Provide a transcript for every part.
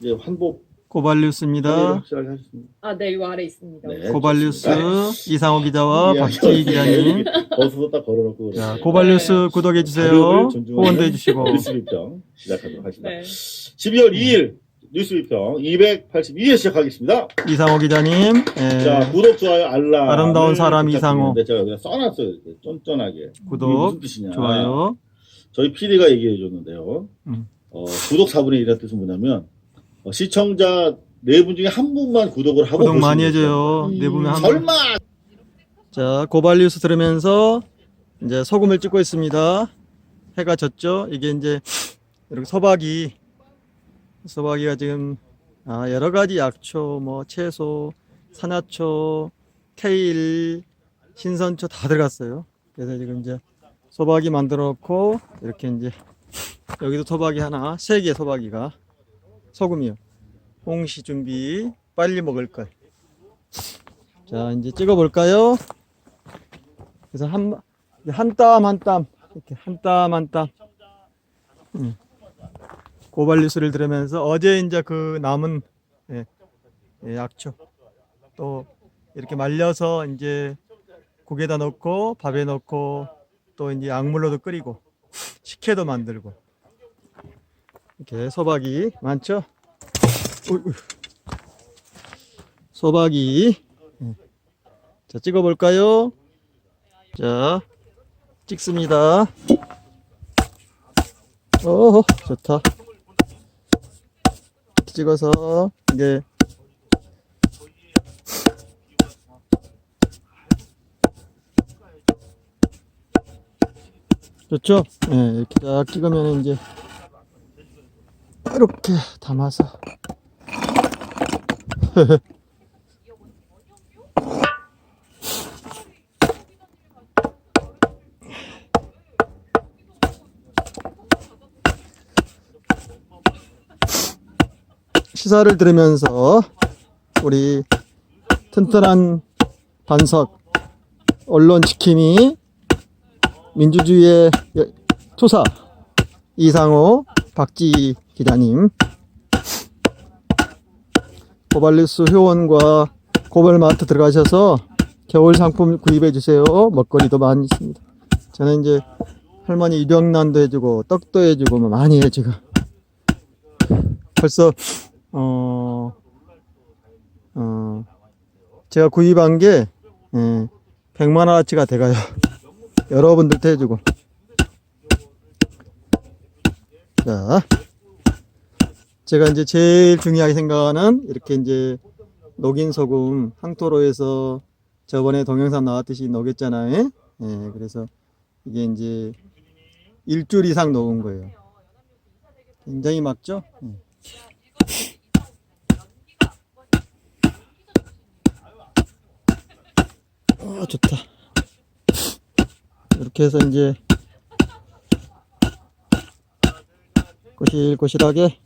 이제 환복 고발뉴스입니다. 확실하게 하셨습니다. 아, 네, 요 아래 있습니다. 네. 고발뉴스 좋습니다. 이상호 기자와 예, 박지희 기자님. 버스도 딱 걸어놓고. 자, 고발뉴스 구독해 주세요. 가족을 존중하는 후원도 해주시고. 뉴스 비평 시작하도록 하겠습니다. 네. 12월 2일 뉴스 비평 282회 시작하겠습니다. 이상호 기자님. 예, 자 구독 좋아요 알람 아름다운 사람 이상호. 제가 그냥 써놨어요 이렇게 쫀쫀하게 구독, 무슨 뜻이냐 좋아요. 저희 PD가 얘기해 줬는데요. 음. 어, 구독 4분의 1이라는 뜻은 뭐냐면 어, 시청자 네 분 중에 한 분만 구독을 하고 구독 많이 해줘요. 거죠. 네 분에 한 분. 설마 자, 고발 뉴스 들으면서 이제 소금을 찍고 있습니다. 해가 졌죠? 이게 이제 이렇게 소박이, 소박이가 지금 아, 여러 가지 약초, 뭐 채소, 산화초, 케일, 신선초 다 들어갔어요. 그래서 지금 이제 소박이 만들어 놓고 이렇게 이제 여기도 소박이 하나, 세 개 소박이가 소금이요. 홍시 준비 빨리 먹을 걸. 자, 이제 찍어 볼까요? 그래서 한, 한 땀, 한 땀, 이렇게 한 땀, 한 땀. 음. 고발 뉴스를 들으면서 어제 이제 그 남은 예, 예, 약초 또 이렇게 말려서 이제 국에다 넣고 밥에 넣고 또 이제 약물로도 끓이고 식혜도 만들고 이렇게 소박이 많죠? 소박이 예. 자 찍어볼까요? 자, 찍습니다. 오, 좋다. 찍어서 이제 좋죠? 네, 이렇게 딱 찍으면 이제 이렇게 담아서. 시사를 들으면서 우리 튼튼한 반석 언론 지킴이 민주주의의 여- 투사 이상호 박지 기자님. 고발뉴스 회원과 고발마트 들어가셔서 겨울 상품 구입해 주세요. 먹거리도 많이 있습니다. 저는 이제 할머니 유령난도 해주고 떡도 해주고 뭐 많이 해 지금 벌써 어, 어, 제가 구입한 게, 예, 100만 원어치가 돼가요. 여러분들도 해주고. 자, 제가 이제 제일 중요하게 생각하는, 이렇게 이제, 녹인 소금, 항토로에서 저번에 동영상 나왔듯이 녹였잖아요. 예, 그래서 이게 이제, 일주일 이상 녹은 거예요. 굉장히 막죠? 예. 아, 좋다. 이렇게 해서 이제 꼬실꼬실하게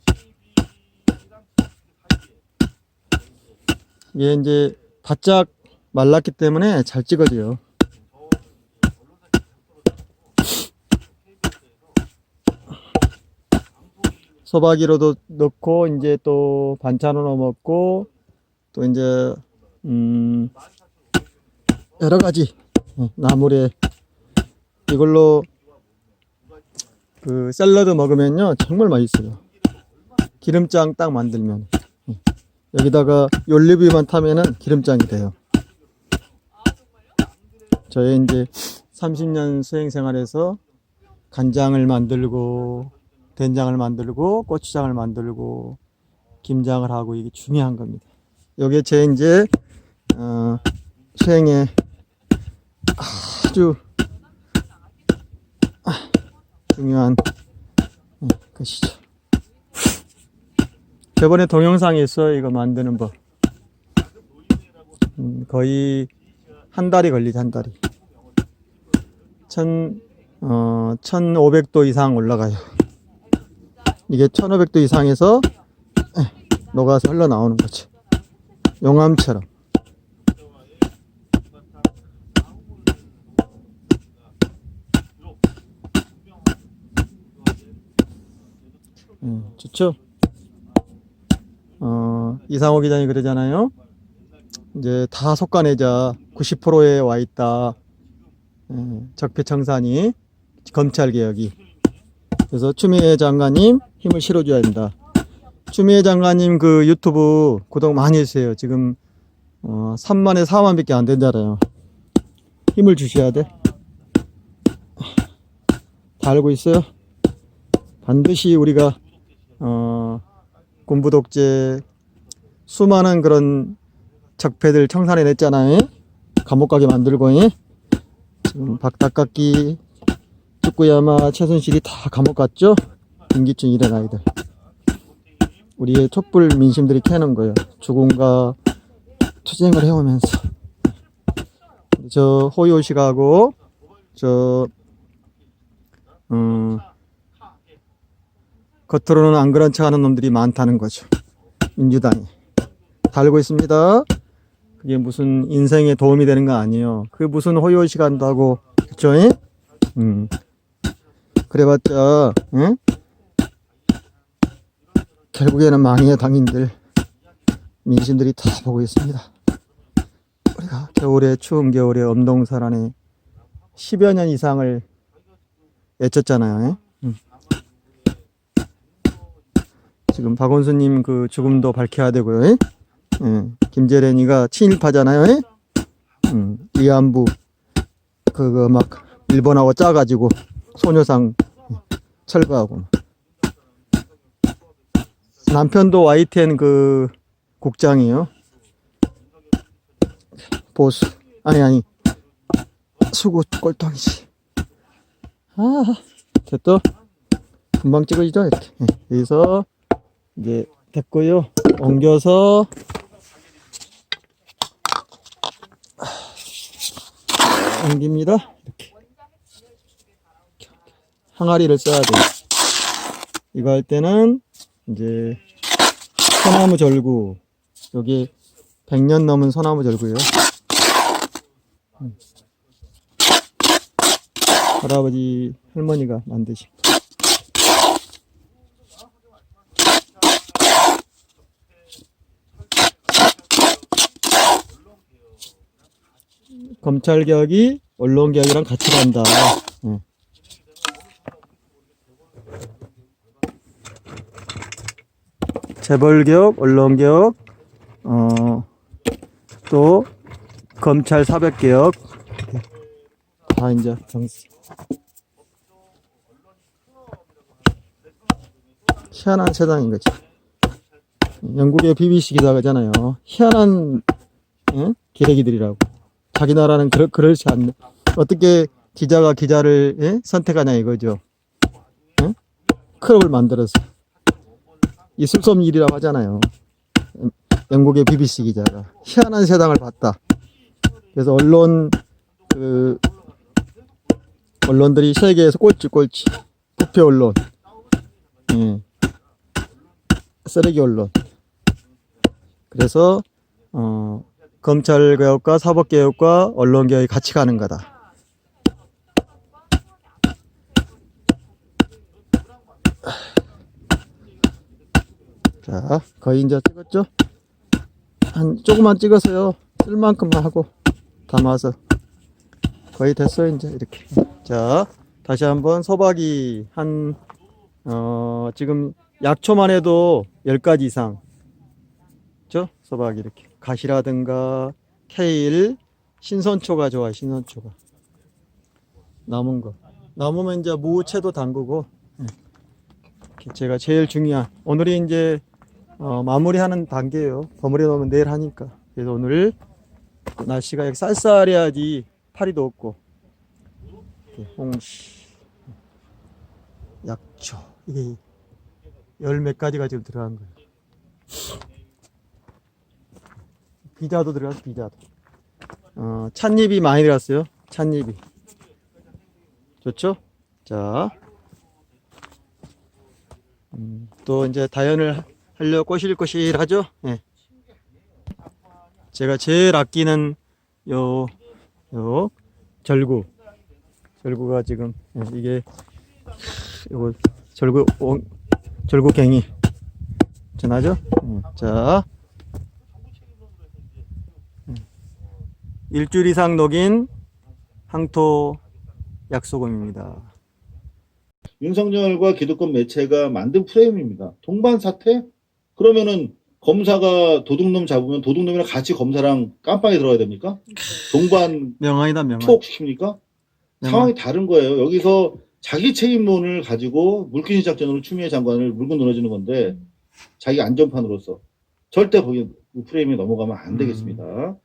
이게 이제 바짝 말랐기 때문에 잘 찍어져요. 소박이로도 넣고 이제 또 반찬으로 먹고 또 이제 음 여러 가지 어, 나물에 이걸로 그 샐러드 먹으면요 정말 맛있어요. 기름장 딱 만들면 어, 여기다가 올리브유만 타면은 기름장이 돼요. 저의 이제 30년 수행 생활에서 간장을 만들고 된장을 만들고 고추장을 만들고 김장을 하고 이게 중요한 겁니다. 요게 제 이제 어, 수행의 아주 아, 중요한 어, 것이죠. 저번에 동영상에 있어요. 이거 만드는 법. 음, 거의 한 달이 걸리죠, 한 달이. 천, 어, 1500도 이상 올라가요. 이게 1500도 이상에서 에, 녹아서 흘러나오는 거죠. 용암처럼. 음, 좋죠? 이상호 기자님 그러잖아요. 이제 다 속가내자 90%에 와 있다. 예, 적폐청산이 검찰 개혁이. 그래서 추미애 장관님 힘을 실어줘야 된다. 추미애 장관님 그 유튜브 구독 많이 해주세요. 지금 어, 3만에 4만 밖에 안 된잖아요. 힘을 주셔야 돼. 다 알고 있어요. 반드시 우리가 어, 군부 독재 수많은 그런 적폐들 청산해 냈잖아요. 감옥 가게 만들고 예? 지금 박닭깎기 축구야마 최순실이 다 감옥 갔죠. 임기춘 이런 아이들. 우리의 촛불 민심들이 캐는 거예요. 죽음과 투쟁을 해오면서 저 호요 씨가고 저 음, 겉으로는 안 그런 척 하는 놈들이 많다는 거죠. 민주당이 달고 있습니다. 그게 무슨 인생에 도움이 되는 거 아니에요. 그 무슨 호요 시간다고 그쵸? 예? 음. 그래봤자 예? 결국에는 망해요 당인들 민심들이 다 보고 있습니다. 우리가 겨울에 추운 겨울에 엄동설 안에 10여 년 이상을 애쳤잖아요. 예? 지금 박원순님 그 죽음도 밝혀야 되고요. 예? 예. 김재련이가 친일파잖아요. 예? 음. 위안부 그거 막 일본하고 짜가지고 소녀상 철거하고 남편도 YTN 그 국장이요. 보수 아니 아니 수구 꼴통이지. 아 됐다. 금방 찍어지죠 이렇게. 예, 여기서 이제 됐고요. 옮겨서 옮깁니다. 이렇게 항아리를 써야 돼. 이거 할 때는 이제 소나무 절구 여기 100년 넘은 소나무 절구예요. 음. 할아버지 할머니가 만드신 검찰 개혁이 언론 개혁이랑 같이 간다. 예. 재벌 개혁, 언론 개혁, 어, 또 검찰 사법 개혁 다 이제 정치. 희한한 세상인 거지. 영국의 BBC 기자가잖아요. 희한한 예? 기레기들이라고. 자기 나라는 그렇, 그렇지 않네. 어떻게 기자가 기자를 예? 선택하냐 이거죠. 예? 클럽을 만들어서. 수 없는 일이라고 하잖아요. 영국의 BBC 기자가. 희한한 세상을 봤다. 그래서 언론, 그, 언론들이 세계에서 꼴찌 꼴찌. 부패 언론. 예. 쓰레기 언론. 그래서, 어, 검찰 개혁과 사법 개혁과 언론 개혁이 같이 가는 거다. 자, 거의 이제 찍었죠? 한 조금만 찍어서요. 쓸 만큼만 하고 담아서 거의 됐어요, 이제 이렇게. 자, 다시 한번 소박이 한 어, 지금 약초만 해도 10가지 이상. 죠? 소박이 이렇게. 가시라든가 케일, 신선초가 좋아, 신선초가. 남은 거. 남으면 이제 무채도 담그고. 예. 제가 제일 중요한 오늘이 이제 어, 마무리하는 단계예요. 버무려 놓으면 내일 하니까. 그래서 오늘 날씨가 쌀쌀해야지 파리도 없고. 홍시, 약초 이게 열 몇 가지가 지금 들어간 거예요. 비자도 들어갔어 비자도. 어, 찻잎이 많이 들어갔어요. 찻잎이. 좋죠? 자. 음, 또 이제 다연을 하- 하려 꼬실꼬실 하죠? 예. 제가 제일 아끼는 요, 요, 절구. 절구가 지금, 예, 이게, 요거, 절구, 오, 절구 갱이. 전하죠? 예, 자, 일주일 이상 녹인 항토 약소금입니다. 윤석열과 기득권 매체가 만든 프레임입니다. 동반 사태? 그러면은 검사가 도둑놈 잡으면 도둑놈이랑 같이 검사랑 깜빵에 들어가야 됩니까? 동반 명언이다 명언. 투옥 시킵니까? 명언. 상황이 다른 거예요. 여기서 자기 책임론을 가지고 물귀신 작전으로 추미애 장관을 물고 늘어지는 건데 자기 안전판으로서 절대 거기 프레임에 넘어가면 안 되겠습니다.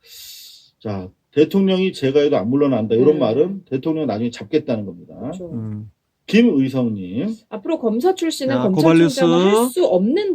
자 대통령이 제가 해도 안 물러난다 이런 네. 말은 대통령 나중에 잡겠다는 겁니다. 그렇죠. 음. 김의성님 앞으로 검사 출신은 자, 검찰총장을 고발뉴스. 할 수 없는